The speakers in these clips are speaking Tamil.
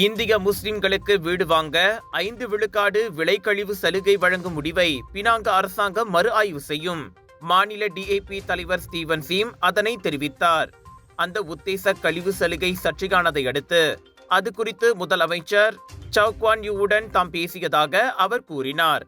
இந்திய முஸ்லிம்களுக்கு வீடு வாங்க ஐந்து விழுக்காடு விலைக்கழிவு சலுகை வழங்கும் முடிவை பினாங்க அரசாங்கம் மறு ஆய்வு செய்யும். மாநில டிஏபி தலைவர் ஸ்டீவன் சீம் அதனை தெரிவித்தார். அந்த உத்தேச கழிவு சலுகை சர்ச்சையானதை அடுத்து அது குறித்து முதலமைச்சர் சவுக்வான் யூவுடன் தாம் பேசியதாக அவர் கூறினார்.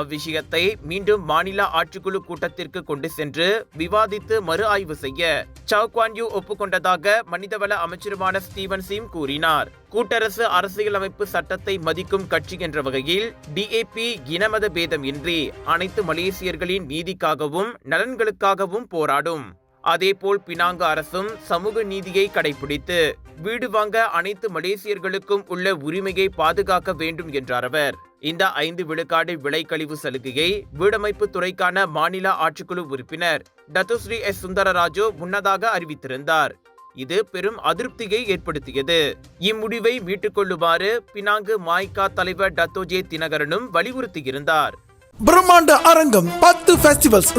அவ்விஷயத்தை மீண்டும் மாநில ஆட்சிக்குழு கூட்டத்திற்கு கொண்டு சென்று விவாதித்து மறு ஆய்வு செய்ய சவுக்வான்யூ ஒப்புக்கொண்டதாக மனிதவள அமைச்சருமான ஸ்டீவன் சீம் கூறினார். கூட்டரசு அரசியலமைப்பு சட்டத்தை மதிக்கும் கட்சி என்ற வகையில் டிஏபி இனமத பேதம் இன்றி அனைத்து மலேசியர்களின் நீதிக்காகவும் நலன்களுக்காகவும் போராடும். அதேபோல் பினாங்கு அரசும் சமூக நீதியை கடைபிடித்து வீடு வாங்க அனைத்து மலேசியர்களுக்கும் உள்ள உரிமையை பாதுகாக்க வேண்டும் என்றார் அவர். இந்த ஐந்து விழுக்காடு விலைக்கழிவு சலுகையை வீடமைப்பு துறைக்கான மாநில ஆட்சிக்குழு உறுப்பினர் டத்துஸ்ரீ எஸ். சுந்தரராஜு முன்னதாக அறிவித்திருந்தார். இது பெரும் அதிருப்தியை ஏற்படுத்தியது. இம்முடிவை மீட்டுக் கொள்ளுமாறு பினாங்கு மாய்கா தலைவர் டத்தோஜே தினகரனும் வலியுறுத்தியிருந்தார். பிரம்மாண்ட அரங்கம் பத்து ஃபெஸ்டிவல்ஸ்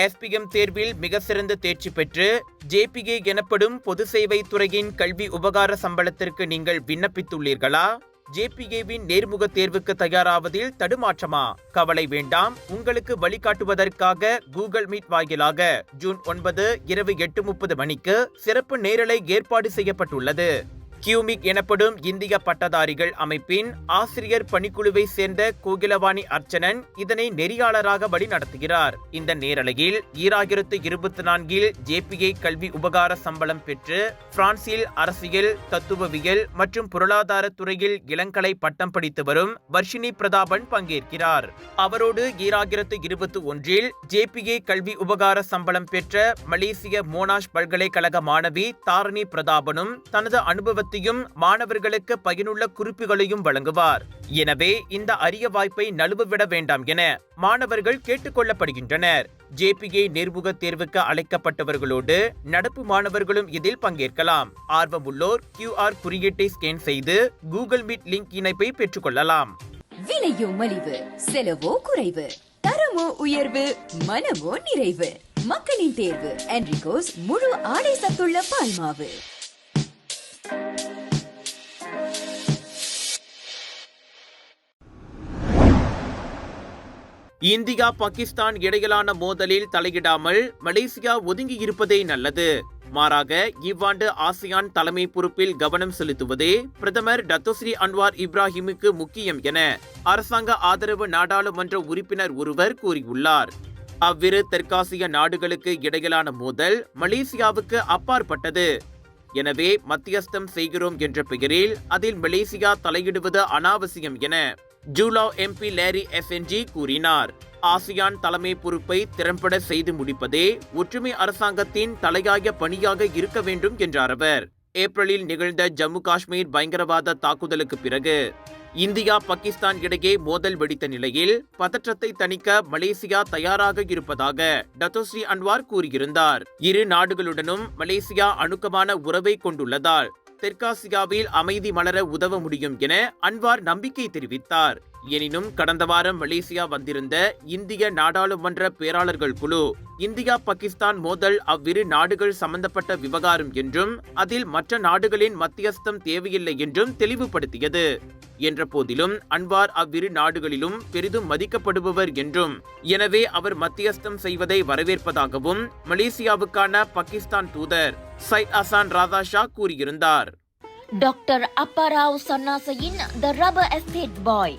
SPM தேர்வில் மிக சிறந்த தேர்ச்சி பெற்று ஜேபிஏ எனப்படும் பொது சேவை துறையின் கல்வி உபகார சம்பளத்திற்கு நீங்கள் விண்ணப்பித்துள்ளீர்களா? ஜேபிஏவின் நேர்முக தேர்வுக்கு தயாராவதில் தடுமாற்றமா? கவலை வேண்டாம். உங்களுக்கு வழிகாட்டுவதற்காக கூகுள் மீட் வாயிலாக ஜூன் ஒன்பது இரவு எட்டு முப்பது மணிக்கு சிறப்பு நேரலை ஏற்பாடு செய்யப்பட்டுள்ளது. கியூமிக் எனப்படும் இந்திய பட்டதாரிகள் அமைப்பின் ஆசிரியர் பணிக்குழுவை சேர்ந்த கோகிலவாணி அர்ச்சனன் இதனை நெறியாளராக வழிநடத்துகிறார். இந்த நேரலையில் ஈராயிரத்து இருபத்தி நான்கில் ஜேபிஐ கல்வி உபகார சம்பளம் பெற்று பிரான்சில் அரசியல் தத்துவவியல் மற்றும் பொருளாதார துறையில் இளங்கலை பட்டம் படித்து வரும் வர்ஷினி பிரதாபன் பங்கேற்கிறார். அவரோடு ஈராயிரத்து இருபத்தி ஒன்றில் ஜேபிஏ கல்வி உபகார சம்பளம் பெற்ற மலேசிய மோனாஷ் பல்கலைக்கழக மாணவி தாரணி பிரதாபனும் தனது அனுபவத்தை அனுபவத்தையும் மாணவர்களுக்கு பயனுள்ள குறிப்புகளையும் வழங்குவார். எனவே இந்த அரிய வாய்ப்பை நழுவவிட வேண்டாம் என மாணவர்கள் கேட்டுக்கொள்ளப்படுகின்றனர். ஜேபிஏ நேர்முக தேர்வுக்கு அழைக்கப்பட்டவர்களோடு நடப்பு மாணவர்களும் இதில் பங்கேற்கலாம். ஆர்வமுள்ளோர் கியூஆர் குறியீட்டை ஸ்கேன் செய்து கூகுள் மீட் லிங்க் இணைப்பை பெற்றுக்கொள்ளலாம். விலையோ மலிவு செலவோ குறைவு தரமோ உயர்வு மனமோ நிறைவு. மக்களின் தேர்வு என்ரிகோஸ் முழு ஆடை சத்துள்ள பால்மாவு. இந்தியா பாகிஸ்தான் இடையிலான மோதலில் தலையிடாமல் மலேசியா ஒதுங்கி இருப்பதே நல்லது. மாறாக இவ்வாண்டு ஆசியான் தலைமை பொறுப்பில் கவனம் செலுத்துவதே பிரதமர் டத்தோஸ்ரீ அன்வார் இப்ராஹிமுக்கு முக்கியம் என அரசாங்க ஆதரவு நாடாளுமன்ற உறுப்பினர் ஒருவர் கூறியுள்ளார். அவ்விரு தெற்காசிய நாடுகளுக்கு இடையிலான மோதல் மலேசியாவுக்கு அப்பாற்பட்டது. எனவே மத்தியஸ்தம் செய்கிறோம் என்ற பெயரில் அதில் மலேசியா தலையிடுவது அனாவசியம் என ஜூலா எம்பி லேரி எஸ்என்ஜி கூறினார். ஆசியான் தலைமை பொறுப்பை திறம்பட செய்து முடிப்பதே ஒற்றுமை அரசாங்கத்தின் தலையாய பணியாக இருக்க வேண்டும் என்றார் அவர். ஏப்ரலில் நிகழ்ந்த ஜம்மு காஷ்மீர் பயங்கரவாத தாக்குதலுக்கு பிறகு இந்தியா பாகிஸ்தான் இடையே மோதல் வெடித்த நிலையில் பதற்றத்தை தணிக்க மலேசியா தயாராக இருப்பதாக டத்தோஸ்ரீ அன்வார் கூறியிருந்தார். இரு நாடுகளுடனும் மலேசியா அணுக்கமான உறவை கொண்டுள்ளதால் தெற்காசியாவில் அமைதி மலர உதவ முடியும் என அன்வார் நம்பிக்கை தெரிவித்தார். எனினும் கடந்த வாரம் மலேசியா வந்திருந்த இந்திய நாடாளுமன்ற பேராளர்கள் குழு இந்தியா பாகிஸ்தான் மோதல் அவ்விரு நாடுகள் சம்பந்தப்பட்ட விவகாரம் என்றும் அதில் மற்ற நாடுகளின் மத்தியஸ்தம் தேவையில்லை என்றும் தெளிவுபடுத்தியது. என்ற போதிலும் அன்வார் அவ்விரு நாடுகளிலும் பெரிதும் மதிக்கப்படுபவர் என்றும் எனவே அவர் மத்தியஸ்தம் செய்வதை வரவேற்பதாகவும் மலேசியாவுக்கான பாகிஸ்தான் தூதர் சைத் அசான் ராதா ஷா கூறியிருந்தார். டாக்டர் அப்பாராவ் சன்னாசையின் the rubber estate bye.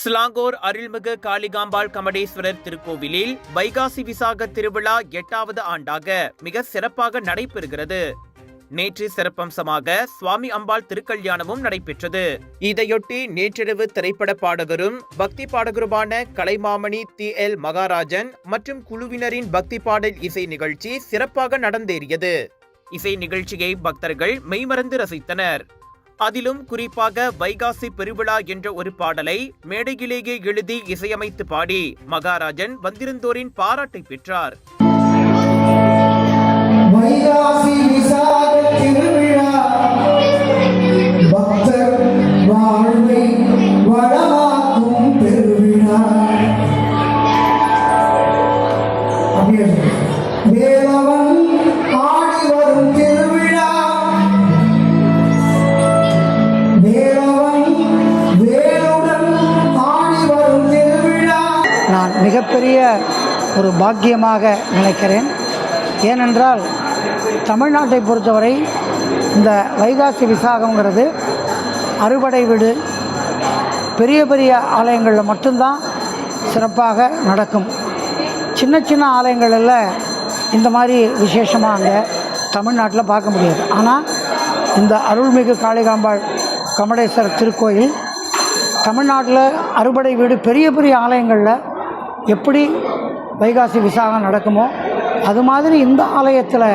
Selangor அருள்மிகு காளிகாம்பாள் கமடேஸ்வரர் திருக்கோவிலில் வைகாசி விசாக திருவிழா எட்டாவது ஆண்டாக மிக சிறப்பாக நடைபெறுகிறது. நேற்று சிறப்பம்சமாக சுவாமி அம்பாள் திருக்கல்யாணமும் நடைபெற்றது. இதையொட்டி நேற்றிரவு திரைப்பட பாடகரும் பக்தி பாடகருமான கலைமாமணி தி எல். மகாராஜன் மற்றும் குழுவினரின் பக்தி பாடல் இசை நிகழ்ச்சி சிறப்பாக நடந்தேறியது. இசை நிகழ்ச்சியை பக்தர்கள் மெய்மறந்து ரசித்தனர். அதிலும் குறிப்பாக வைகாசி பெருவிழா என்ற ஒரு பாடலை மேடையிலேயே எழுதி இசையமைத்து பாடி மகாராஜன் வந்திருந்தோரின் பாராட்டை பெற்றார். மிகப்பெரிய ஒரு பாக்கியமாக நினைக்கிறேன். ஏனென்றால் தமிழ்நாட்டை பொறுத்தவரை இந்த வைகாசி விசாகங்கிறது அறுபடை வீடு. பெரிய பெரிய ஆலயங்களில் மட்டும்தான் சிறப்பாக நடக்கும். சின்ன சின்ன ஆலயங்களில் இந்த மாதிரி விசேஷமாக அங்கே தமிழ்நாட்டில் பார்க்க முடியாது. ஆனால் இந்த அருள்மிகு காளிகாம்பாள் கமடேஸ்வரர் திருக்கோயில் தமிழ்நாட்டில் அறுபடை வீடு பெரிய பெரிய ஆலயங்களில் எப்படி வைகாசி விசாகம் நடக்குமோ அது மாதிரி இந்த ஆலயத்தில்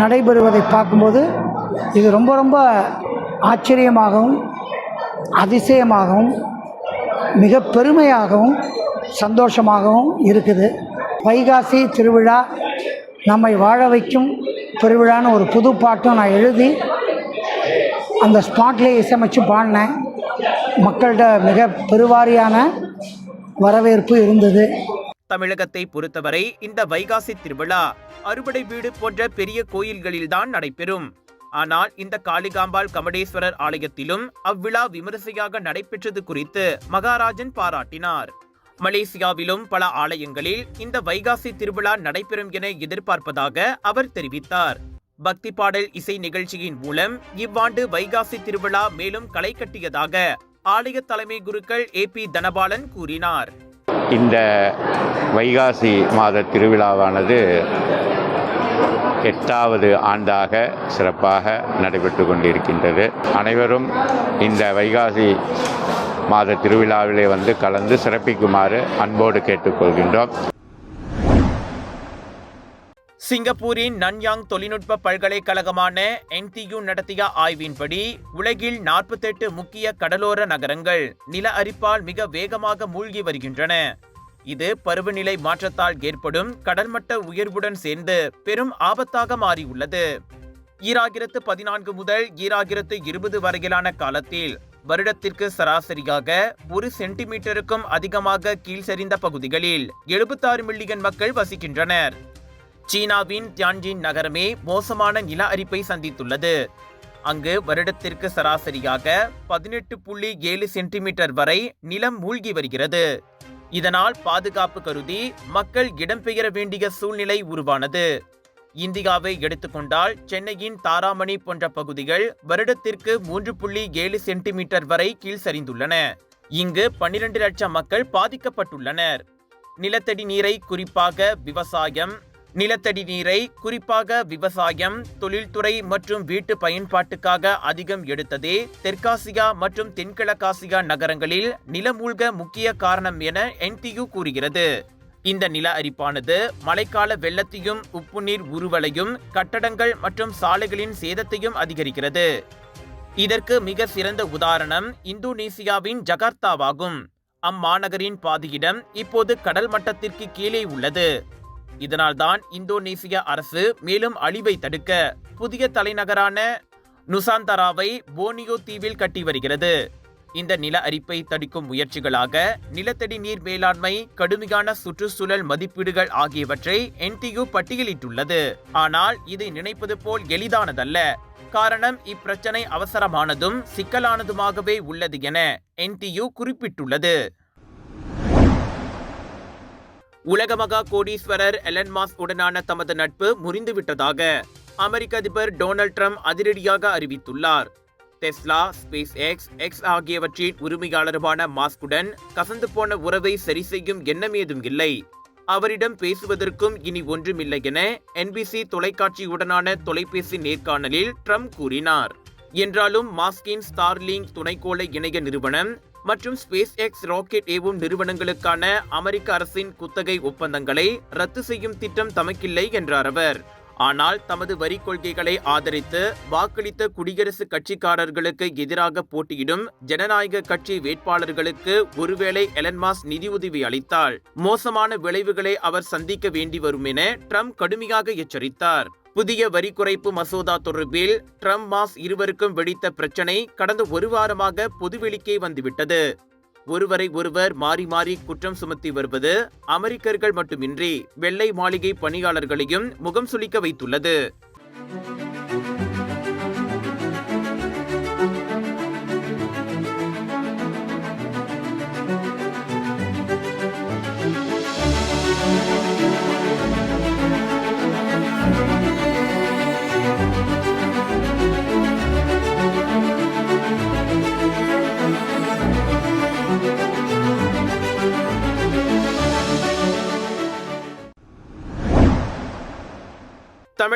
நடைபெறுவதை பார்க்கும்போது இது ரொம்ப ரொம்ப ஆச்சரியமாகவும் அதிசயமாகவும் மிக பெருமையாகவும் சந்தோஷமாகவும் இருக்குது. வைகாசி திருவிழா நம்மை வாழ வைக்கும் திருவிழான்னு ஒரு புது பாட்டும் நான் எழுதி அந்த ஸ்பாட்லேயே இசையமைச்சு பாடினேன். மக்கள்கிட்ட மிக பெருவாரியான வரவேற்பு இருந்தது. தமிழகத்தை பொறுத்தவரை இந்த வைகாசி திருவிழா அறுபடை வீடு போன்ற பெரிய கோயில்களில்தான் நடைபெறும். ஆனால் இந்த காளிகாம்பாள் கமடேஸ்வரர் ஆலயத்திலும் அவ்விழா விமரிசையாக நடைபெற்றது குறித்து மகாராஜன் பாராட்டினார். மலேசியாவிலும் பல ஆலயங்களில் இந்த வைகாசி திருவிழா நடைபெறும் என எதிர்பார்ப்பதாக அவர் தெரிவித்தார். பக்தி பாடல் இசை நிகழ்ச்சியின் மூலம் இவ்வாண்டு வைகாசி திருவிழா மேலும் களை கட்டியதாக ஆலய தலைமை குருக்கள் ஏ பி தனபாலன் கூறினார். இந்த வைகாசி மாத திருவிழாவானது எட்டாவது ஆண்டாக சிறப்பாக நடைபெற்று கொண்டிருக்கின்றது. அனைவரும் இந்த வைகாசி மாத திருவிழாவிலே வந்து கலந்து சிறப்பிக்குமாறு அன்போடு கேட்டுக்கொள்கின்றோம். சிங்கப்பூரின் நன்யாங் தொழில்நுட்ப பல்கலைக்கழகமான என்டியு நடத்திய ஆய்வின்படி உலகில் 48 முக்கிய கடலோர நகரங்கள் நில அரிப்பால் மிக வேகமாக மூழ்கி வருகின்றன. இது பருவநிலை மாற்றத்தால் ஏற்படும் கடல்மட்ட உயர்வுடன் சேர்ந்து பெரும் ஆபத்தாக மாறியுள்ளது. ஈராயிரத்து பதினான்கு முதல் ஈராயிரத்து இருபது வரையிலான காலத்தில் வருடத்திற்கு சராசரியாக ஒரு சென்டிமீட்டருக்கும் அதிகமாக கீழ் சரிந்த பகுதிகளில் 76 மில்லியன் மக்கள் வசிக்கின்றனர். சீனாவின் தியான்ஜின் நகரமே மோசமான நில அரிப்பை சந்தித்துள்ளது. அங்கு வருடத்திற்கு சராசரியாக பதினெட்டு புள்ளி ஏழு சென்டிமீட்டர் வரை நிலம் மூழ்கி வருகிறது. இதனால் பாதுகாப்பு கருதி மக்கள் இடம்பெயர வேண்டிய சூழ்நிலை உருவானது. இந்தியாவை எடுத்துக்கொண்டால் சென்னையின் தாராமணி போன்ற பகுதிகள் வருடத்திற்கு மூன்று புள்ளி ஏழு சென்டிமீட்டர் வரை கீழ் சரிந்துள்ளன இங்கு பன்னிரண்டு லட்சம் மக்கள் பாதிக்கப்பட்டுள்ளனர். நிலத்தடி நீரை குறிப்பாக விவசாயம் நிலத்தடி நீரை குறிப்பாக விவசாயம் தொழில்துறை மற்றும் வீட்டு பயன்பாட்டுக்காக அதிகம் எடுத்ததே தெற்காசியா மற்றும் தென்கிழக்காசியா நகரங்களில் நிலமூழ்க முக்கிய காரணம் என என்டியு கூறுகிறது. இந்த நில அரிப்பானது மழைக்கால வெள்ளத்தையும் உப்புநீர் உருவலையும் கட்டடங்கள் மற்றும் சாலைகளின் சேதத்தையும் அதிகரிக்கிறது. இதற்கு மிக சிறந்த உதாரணம் இந்தோனேசியாவின் ஜகார்த்தாவாகும். அம்மாநகரின் பாதியிடம் இப்போது கடல் மட்டத்திற்கு கீழே உள்ளது. இதனால்தான் இந்தோனேசிய அரசு மேலும் அழிவை தடுக்க புதிய தலைநகரான நுசாந்தராவை போனியோ தீவில் கட்டி வருகிறது. இந்த நில அரிப்பை தடுக்கும் முயற்சிகளாக நிலத்தடி நீர் மேலாண்மை கடுமையான சுற்றுச்சூழல் மதிப்பீடுகள் ஆகியவற்றை என்டியு பட்டியலிட்டுள்ளது. ஆனால் இது நினைப்பது போல் எளிதானதல்ல. காரணம் இப்பிரச்சனை அவசரமானதும் சிக்கலானதுமாகவே உள்ளது என என்டியு குறிப்பிட்டுள்ளது. உலகமகா கோடீஸ்வரர் எலன் மாஸ்க் உடனான தமது நட்பு முறிந்துவிட்டதாக அமெரிக்க அதிபர் டொனால்ட் ட்ரம்ப் அதிரடியாக அறிவித்துள்ளார். டெஸ்லா ஸ்பேஸ் எக்ஸ் எக்ஸ் ஆகியவற்றின் உரிமையாளருமான மாஸ்குடன் கசந்து போன உறவை சரி செய்யும் எண்ணம் ஏதும் இல்லை. அவரிடம் பேசுவதற்கும் இனி ஒன்றுமில்லை என என்பிசி தொலைக்காட்சியுடனான தொலைபேசி நேர்காணலில் ட்ரம்ப் கூறினார். என்றாலும் மாஸ்கின் ஸ்டார்லிங்க் துணைக்கோள இணைய நிறுவனம் மற்றும் ஸ்பேஸ் எக்ஸ் ராக்கெட் ஏவும் நிறுவனங்களுக்கான அமெரிக்க அரசின் குத்தகை ஒப்பந்தங்களை ரத்து செய்யும் திட்டம் தமக்கில்லை என்றார் அவர். ஆனால் தமது வரி கொள்கைகளை ஆதரித்து வாக்களித்த குடியரசுக் கட்சிக்காரர்களுக்கு எதிராக போட்டியிடும் ஜனநாயக கட்சி வேட்பாளர்களுக்கு ஒருவேளை எலன்மாஸ் நிதியுதவி அளித்தால் மோசமான விளைவுகளை அவர் சந்திக்க வேண்டி வரும் என ட்ரம்ப் கடுமையாக எச்சரித்தார். புதிய வரி குறைப்பு மசோதா தொடர்பில் ட்ரம்ப் மாஸ் இருவருக்கும் வெடித்த பிரச்சனை கடந்த ஒரு வாரமாக பொதுவெளிக்கே வந்துவிட்டது. ஒருவரை ஒருவர் மாறி மாறி குற்றம் சுமத்தி வருவது அமெரிக்கர்கள் மட்டுமின்றி வெள்ளை மாளிகை பணியாளர்களையும் முகம் சுளிக்க வைத்துள்ளது.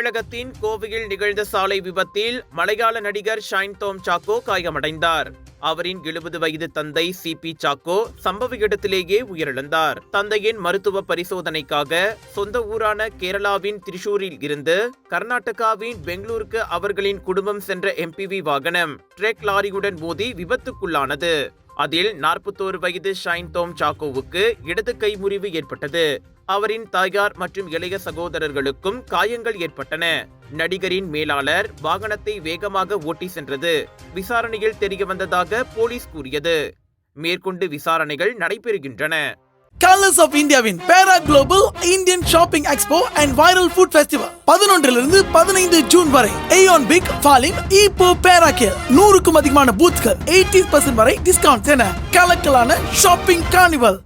தமிழகத்தின் கோவையில் நிகழ்ந்த சாலை விபத்தில் மலையாள நடிகர் ஷைன் தோம் சாக்கோ காயமடைந்தார். அவரின் எழுபது வயது தந்தை சி. பி. சாக்கோ சம்பவ இடத்திலேயே உயிரிழந்தார். தந்தையின் மருத்துவ பரிசோதனைக்காக சொந்த ஊரான கேரளாவின் திரிசூரில் இருந்து கர்நாடகாவின் பெங்களூருக்கு அவர்களின் குடும்பம் சென்ற எம்பிவி வாகனம் ட்ரெக் லாரியுடன் மோதி விபத்துக்குள்ளானது. அதில் நாற்பத்தோரு வயது ஷைன் தோம் சாக்கோவுக்கு இடது கை முறிவு ஏற்பட்டது. அவரின் தாயார் மற்றும் இளைய சகோதரர்களுக்கும் காயங்கள் ஏற்பட்டன. நடிகரின் மேலாளர் வாகனத்தை வேகமாக ஓட்டி சென்றது. விசாரணையில் தெரிய வந்ததாக போலீஸ் கூறியது. மேற்கொண்டு விசாரணைகள் நடைபெறுகின்றன. கலர்ஸ் ஆஃப் இந்தியாவின் Perak global Indian shopping expo and viral food festival பதினொன்றிலிருந்து பதினைந்து ஜூன் வரை ஏயோன் பிக் ஃபாலின் இப்போ பேரா கேர் நூறுக்கும் அதிகமான பூத்கள் எயிட்டி பர்சன்ட் வரை டிஸ்கவுண்ட் என கலக்கலான ஷாப்பிங் கார்னிவல்